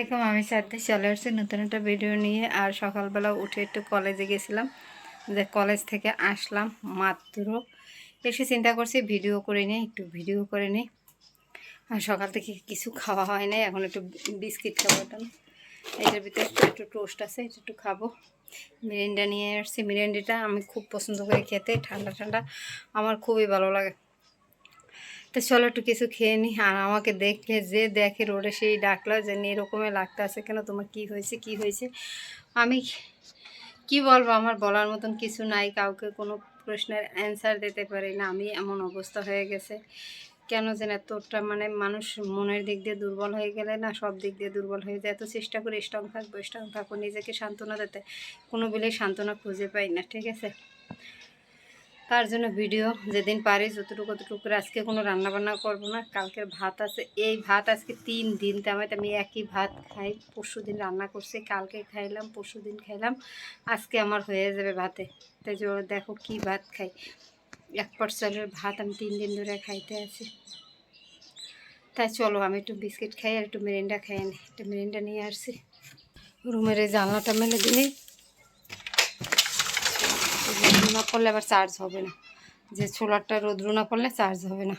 দেখুন আমি সাথে চলে আসছি নতুন একটা ভিডিও নিয়ে। আর সকালবেলা উঠে একটু কলেজে গেছিলাম, যে কলেজ থেকে আসলাম মাত্র। এসে চিন্তা করছি, ভিডিও করে নিই, একটু ভিডিও করে নিই। আর সকাল থেকে কিছু খাওয়া হয় নাই, এখন একটু বিস্কিট এটা এটার ভিতরে একটু একটু টোস্ট আছে, এটা একটু খাব। মিরিন্ডা নিয়ে আসছি, মিরিন্ডিটা আমি খুব পছন্দ করি খেতে, ঠান্ডা ঠান্ডা। আমার খুবই ভালো লাগে। তো চলো একটু কিছু খেয়ে নি। আর আমাকে দেখে যে দেখে রোডে সেই ডাকলো যে এরকমই লাগতে আছে কেন? তোমার কি হয়েছে? কি হয়েছে? আমি কি বলব? আমার বলার মতন কিছু নাই। কাউকে কোনো প্রশ্নের অ্যান্সার দিতে পারি না। আমি এমন অবস্থা হয়ে গেছে। কেন যেন এতটা মানে মানুষ মনের দিক দিয়ে দুর্বল হয়ে গেলে না, সব দিক দিয়ে দুর্বল হয়ে যায়। এত চেষ্টা করে, স্ট্রং থাকব স্ট্রং থাকব। নিজেকে সান্ত্বনা দিতে। কোনো বিলে সান্ত্বনা খুঁজে পাই না, ঠিক আছে? তার জন্য ভিডিও যেদিন পারি, যতটুকু করে আজকে কোনো রান্না বান্না করব না। কালকের ভাত আছে। এই ভাত আজকে তিন দিন তেমন আমি একই ভাত খাই। পরশু দিন রান্না করছি, কালকে খাইলাম, পরশু দিন খাইলাম। আজকে আমার হয়ে যাবে ভাতে। তাই দেখো কি ভাত খাই। এক পট ভাত আমি তিন দিন ধরে খাইতে আছি। তাই চলো, আমি একটু বিস্কিট খাই আর একটু মেরিন্ডা খাই নি। একটু মেরিন্ডা নিয়ে আসছি। রুমের এই জানলাটা মেলে দিলেই না পড়লে আবার চার্জ হবে না। যে সোলারটা রোদ্রু না পড়লে চার্জ হবে না।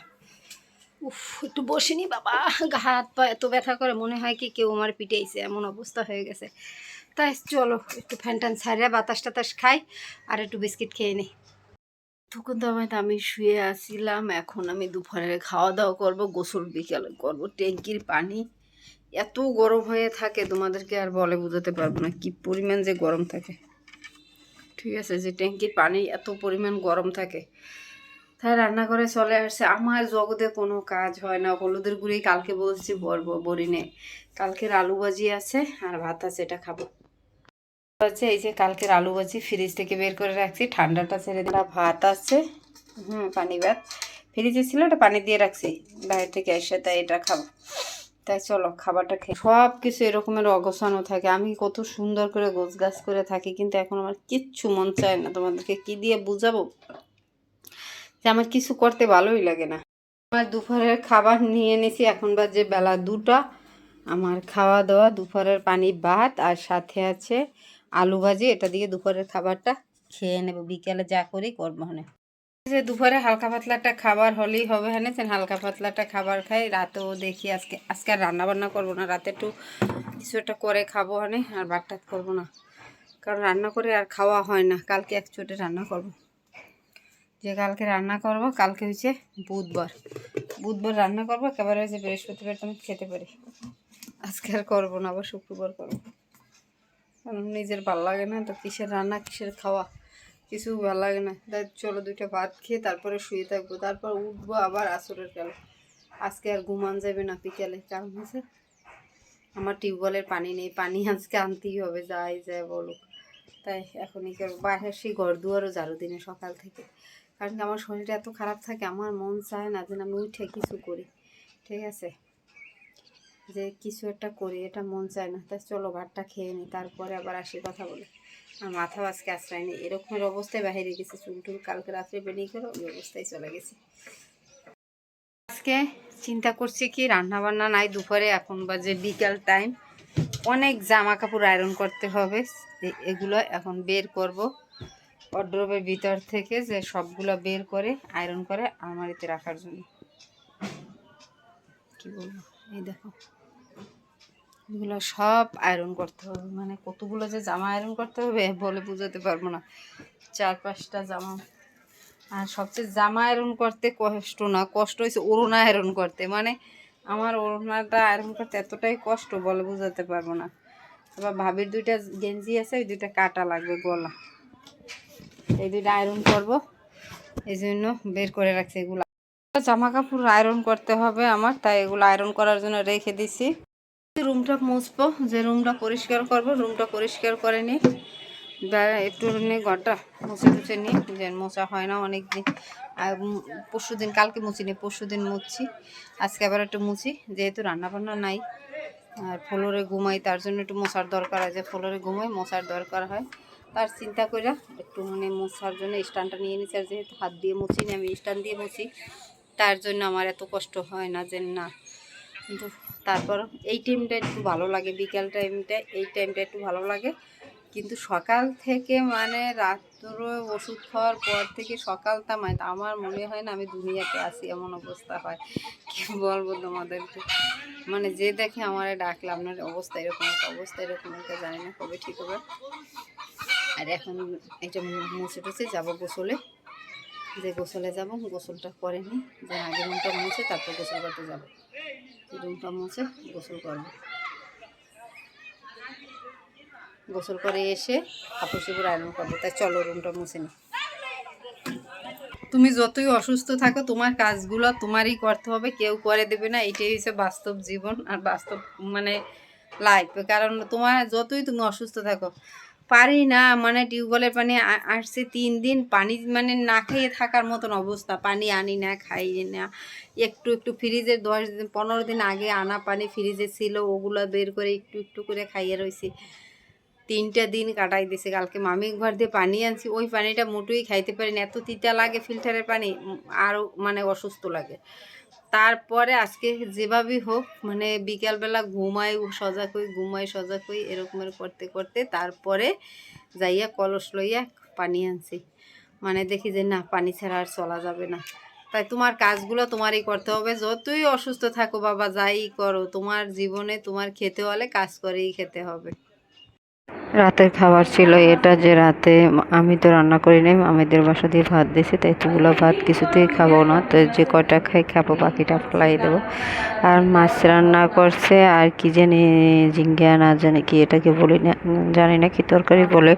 উফ একটু বসিনি বাবা। হাত পা এত ব্যথা করে মনে হয় কি কেউ আমার পিটেইছে এমন অবস্থা হয়ে গেছে। তাই চলো একটু ফ্যান ট্যান ছাড়িয়ে বাতাস টাতাস খাই আর একটু বিস্কিট খেয়ে নিই তখন তো আমি আমি শুয়ে আসছিলাম এখন আমি দুপুরে খাওয়া দাওয়া করব গোসল বিকেলে করব ট্যাঙ্কির পানি। এত গরম হয়ে থাকে তোমাদেরকে আর বলে বোঝাতে পারব না কি পরিমাণ যে গরম থাকে। ঠিক আছে, যে ট্যাঙ্কির পানি এত পরিমাণ গরম থাকে। তাই রান্না করে চলে আসছে। আমার জগতে কোনো কাজ হয় না। হলুদের গুঁড়ি কালকে বলছি বলব বরিনে কালকের আলু ভাজি আছে আর ভাত আছে, এটা খাব। হচ্ছে এই যে কালকের আলু ভাজি ফ্রিজ থেকে বের করে রাখছি। ঠান্ডাটা ছেড়ে দিলাম। ভাত আছে। হুম, পানি ভাত। ফ্রিজে ছিল ওটা পানি দিয়ে রাখছি। বাইরে থেকে এসে তাই এটা খাব। তাই চলো খাবারটা খেয়ে সব কিছু এরকমের অগোছানো থাকে। আমি কত সুন্দর করে গোছ গাছ করে থাকি, কিন্তু এখন আমার কিচ্ছু মন চায় না। তোমাদেরকে কি দিয়ে বুঝাবো? যে আমার কিছু করতে ভালোই লাগে না। আমার দুপুরের খাবার নিয়ে নিয়েছি এখন বাজে বেলা দুটা। আমার খাওয়া দাওয়া দুপুরের পানি ভাত, আর সাথে আছে আলু ভাজি। এটা দিয়ে দুপুরের খাবারটা খেয়ে নেব। বিকেলে যা করি করব। যে দুপুরে হালকা পাতলাটা খাবার হলেই হবে হ্যাঁ হালকা পাতলাটা খাবার খাই। রাতেও দেখি আজকে আজকে আর রান্না বান্না করব না। রাতে একটু কিছু একটা করে খাব হনে আর বাটটাত করব না। কারণ রান্না করে আর খাওয়া হয় না। কালকে এক চোটে রান্না করব। যে কালকে রান্না করব, কালকে হচ্ছে বুধবার। বুধবার রান্না করব, একেবারে হচ্ছে বৃহস্পতিবার তুমি খেতে পারি। আজকে আর করব না, আবার শুক্রবার করব। কারণ নিজের ভালো লাগে না, তো কিসের রান্না, কিসের খাওয়া? কিছু ভালো লাগে না। তাই চলো দুইটা ভাত খেয়ে তারপরে শুয়ে থাকব। তারপর উঠবো আবার আসরের কালে আজকে আর ঘুমান যাবে না বিকেলে। কারণ হচ্ছে আমার টিউবওয়েলের পানি নেই। পানি আজকে আনতেই হবে, যাই যায় বলুক। তাই এখনই করব বাইরে সেই ঘর দুয়ারও ঝাড়ু দিনে সকাল থেকে। কারণ আমার শরীরটা এত খারাপ থাকে, আমার মন চায় না যেন আমি উঠে কিছু করি। ঠিক আছে? যে কিছু একটা করি, এটা মন চায় না। তাই চলো ভাতটা খেয়ে নিই তারপরে আবার আসি কথা বলে। আর মাথা আজকে আশ্রয় নেই। এরকমের অবস্থায় গেছি, চুল টুল কালকে রাত্রে বেরিয়ে করে ওই অবস্থায় চলে গেছি। আজকে চিন্তা করছি কি রান্না বান্না নাই, দুপুরে এখন বাজে বিকাল টাইম। অনেক জামা কাপড় আয়রন করতে হবে এগুলো এখন বের করব। অড্রবের ভিতর থেকে যে সবগুলো বের করে আয়রন করে আলমারিতে রাখার জন্য। কি বলব? এই দেখো। এগুলো সব আয়রন করতে হবে। মানে কতগুলো যে জামা আয়রন করতে হবে বলে বুঝাতে পারব না। চার পাঁচটা জামা। আর সবচেয়ে জামা আয়রন করতে কষ্ট না। কষ্ট হয়েছে ওড়না আয়রন করতে। মানে আমার ওড়নাটা আয়রন করতে এতটাই কষ্ট বলে বুঝাতে পারব না। আবার ভাবির দুইটা গেঞ্জি আছে, ওই দুইটা কাটা লাগবে গলা। এই দুইটা আয়রন করব। এই জন্য বের করে রাখছি এগুলো। জামা কাপড় আয়রন করতে হবে আমার, তাই এগুলো আয়রন করার জন্য রেখে দিছি। রুমটা মুছবো, যে রুমটা পরিষ্কার করব, রুমটা পরিষ্কার করে নিই একটু নিয়ে ঘরটা মুছে মুছে নিই যে মোছা হয় না অনেক দিন পরশু দিন কালকে মুছিনি পরশু দিন মুছছি। আজকে আবার একটু মুছি, যেহেতু রান্না বান্না নাই। আর ফ্লোরে ঘুমাই, তার জন্য একটু মশার দরকার হয় যে ফ্লোরে ঘুমাই মশার দরকার হয়। তার চিন্তা করে একটু মানে মোছার জন্য স্ট্যান্ডটা নিয়ে নিচ্ছি আর যেহেতু হাত দিয়ে মুছি না আমি স্ট্যান্ড দিয়ে মুছি। তার জন্য আমার এত কষ্ট হয় না যে না। কিন্তু তারপর এই টাইমটা একটু ভালো লাগে, বিকাল টাইমটা এই টাইমটা একটু ভালো লাগে। কিন্তু সকাল থেকে মানে রাত্র ওষুধ খাওয়ার পর থেকে সকালটা মানে আমার মনে হয় না আমি দুনিয়াতে আসি এমন অবস্থা হয়। কি বলব তোমাদেরকে? মানে যে দেখে আমার ডাকলে আপনার অবস্থা এরকম একটা অবস্থা, এরকম একটা জানি না কবে ঠিক হবে। আর এখন এটা মুছে টুছে যাব গোসলে। যে গোসলে যাব, গোসলটা করে নিই যে আগে রুমটা মুছে তারপর গোসল করতে যাব। রুমটা মুছে গোসল করব। গোসল করে এসে কাপড় চোপড় আয়রন করব। তাই চলো রুমটা মুছে নি। তুমি যতই অসুস্থ থাকো, তোমার কাজগুলো তোমারই করতে হবে, কেউ করে দেবে না। এটাই হচ্ছে বাস্তব জীবন আর বাস্তব মানে লাইফ কারণ তোমার যতই তুমি অসুস্থ থাকো পারি না মানে টিউবওয়েলের পানি আসছে তিন দিন, পানি মানে না খেয়ে থাকার মতন অবস্থা। পানি আনি না, খাই না। একটু একটু ফ্রিজের দশ দিন, পনেরো দিন আগে আনা পানি ফ্রিজে ছিল, ওগুলো বের করে একটু একটু করে খাইয়ে রয়েছি তিনটা দিন কাটাই দিছে। কালকে মামি ঘর দিয়ে পানি আনছি, ওই পানিটা মোটেই খাইতে পারি না এত তিতা লাগে ফিল্টারের পানি আরও মানে অসুস্থ লাগে। তারপরে আজকে যেভাবেই হোক মানে বিকালবেলা ঘুমাই, সজাগ হই, ঘুমাই, সজাগ হই এরকমের করতে করতে তারপরে যাইয়া কলস লইয়া পানি আনছি। মানে দেখি যে না, পানি ছাড়া আর চলা যাবে না। তাই তোমার কাজগুলো তোমারই করতে হবে। যতই অসুস্থ থাকো বাবা, যাই করো, তোমার জীবনে তোমার খেতে হলে কাজ করেই খেতে হবে। রাতের খাবার ছিল এটা যে রাতে আমি তো রান্না করি নাই আমাদের বাসা দিয়ে ভাত দিয়েছে, তাই তুগুলো ভাত কিছুতেই খাব না। তো যে কয়টা খাই খাব, বাকিটা ফেলাই দেবো। আর মাছ রান্না করছে, আর কি জানি জিঙ্গা না জানি কি, এটাকে বলি না, জানি না কি তরকারি বলে।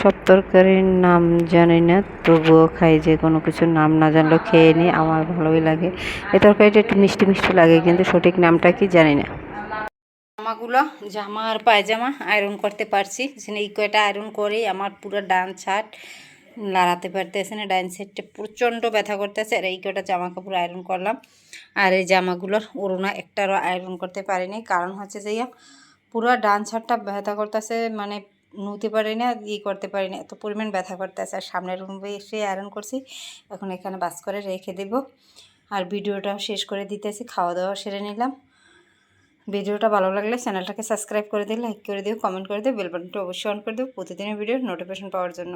সব তরকারির নাম জানি না, তবুও খাই যে কোনো কিছুর নাম না জানলেও খেয়ে নিই, আমার ভালোই লাগে। এই তরকারিটা একটু মিষ্টি মিষ্টি লাগে, কিন্তু সঠিক নামটা কি জানি না। জামাগুলো, জামা আর পায়জামা আয়রন করতে পারছি। সেখানে এই কয়টা আয়রন করেই আমার পুরো ডান শার্ট লাড়াতে পারতেছে না ডান সাইডটা প্রচণ্ড ব্যথা করতেছে, আর এই কয়টা জামা কাপড় আয়রন করলাম। আর এই জামাগুলোর ওড়না একটারও আয়রন করতে পারিনি, কারণ হচ্ছে যে পুরো ডান শার্টটা ব্যথা করতেছে মানে নুতে পারি না ই করতে পারি না এত পরিমাণ ব্যথা করতেছে। আর সামনের রুমে এসে আয়রন করছি, এখন এখানে বাস করে রেখে দেব। আর ভিডিওটাও শেষ করে দিতেছি, খাওয়া দাওয়া সেরে নিলাম। ভিডিওটা ভালো লাগলে চ্যানেলটাকে সাবস্ক্রাইব করে দিও লাইক করে দিও কমেন্ট করে দিও বেল অবশ্যই অন করে দিও প্রতিদিনের ভিডিওর নোটিফিকেশন পাওয়ার জন্য।